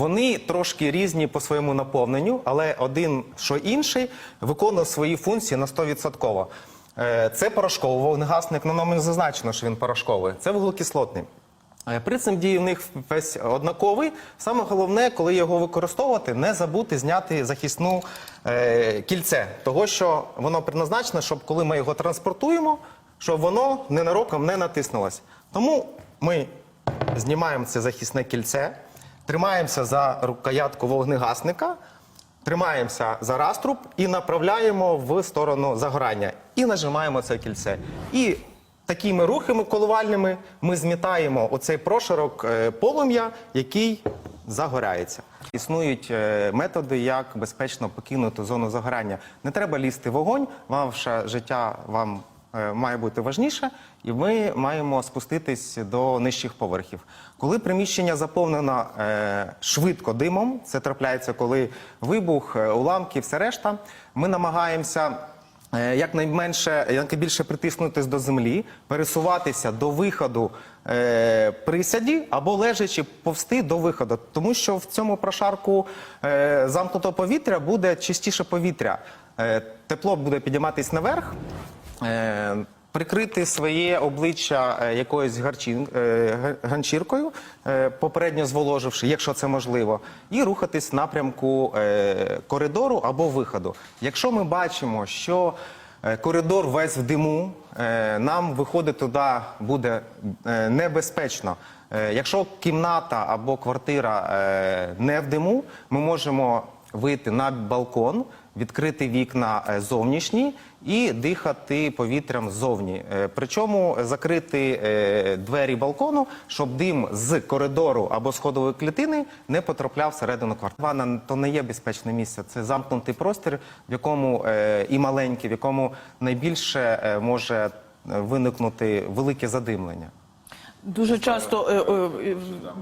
Вони трошки різні по своєму наповненню, але один, що інший, виконує свої функції на 100%. Е, Це порошковий вогнегасник, на ньому зазначено, що він порошковий. Це вуглекислотний. Е, Принцип дії в них весь однаковий. Саме головне, коли його використовувати, не забути зняти захисну е, кільце, того що воно предназначено, щоб коли ми його транспортуємо, щоб воно ненароком не натиснулось. Тому ми знімаємо це захисне кільце, тримаємося за рукоятку вогнегасника, тримаємося за раструб і направляємо в сторону загорання. І нажимаємо це кільце. І такими рухами коливальними ми змітаємо оцей прошарок е, полум'я, який загорається. Існують е, методи, як безпечно покинути зону загорання. Не треба лізти в вогонь, ваше життя вам має бути важніше, і ми маємо спуститись до нижчих поверхів. Коли приміщення заповнено е, швидко димом, це трапляється, коли вибух, е, уламки, все решта, ми намагаємося. е, Якнайменше, якнайбільше притиснутись до землі, пересуватися до виходу е, присяді або лежачи повсти до виходу, тому що в цьому прошарку е, замкнутого повітря буде чистіше повітря. Е, тепло буде підійматись наверх. Е, Прикрити своє обличчя е, якоюсь е, ганчіркою, попередньо зволоживши, якщо це можливо, і рухатись в напрямку коридору або виходу. Якщо ми бачимо, що коридор весь в диму, нам виходити туди буде небезпечно. Якщо кімната або квартира не в диму, ми можемо вийти на балкон, відкрити вікна е, зовнішні і дихати повітрям ззовні. Е, Причому закрити е, двері балкону, щоб дим з коридору або сходової клітини не потрапляв всередину квартири. Ванна то не є безпечне місце, це замкнутий простір, в якому і маленький, в якому найбільше може виникнути велике задимлення. Дуже часто, е, е,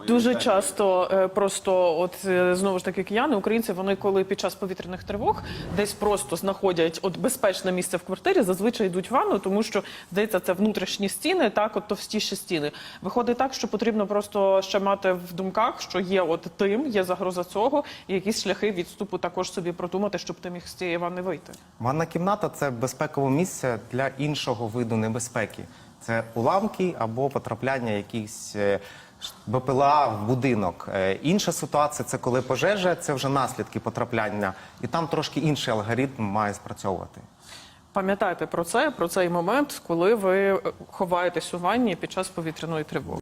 дуже часто е, просто, от знову ж таки, кияни, українці, вони коли під час повітряних тривог десь просто знаходять от безпечне місце в квартирі, зазвичай йдуть в ванну, тому що здається, це внутрішні стіни, так от товстіші стіни. Виходить так, що потрібно просто ще мати в думках, що є от тим, є загроза цього, і якісь шляхи відступу також собі продумати, щоб ти міг з цієї ванни вийти. Ванна кімната це безпекове місце для іншого виду небезпеки. Це уламки або потрапляння якихось е, БПЛА в будинок. Е, Інша ситуація це коли пожежа, це вже наслідки потрапляння, і там трошки інший алгоритм має спрацьовувати. Пам'ятайте про це, про цей момент, коли ви е, ховаєтесь у ванні під час повітряної тривоги.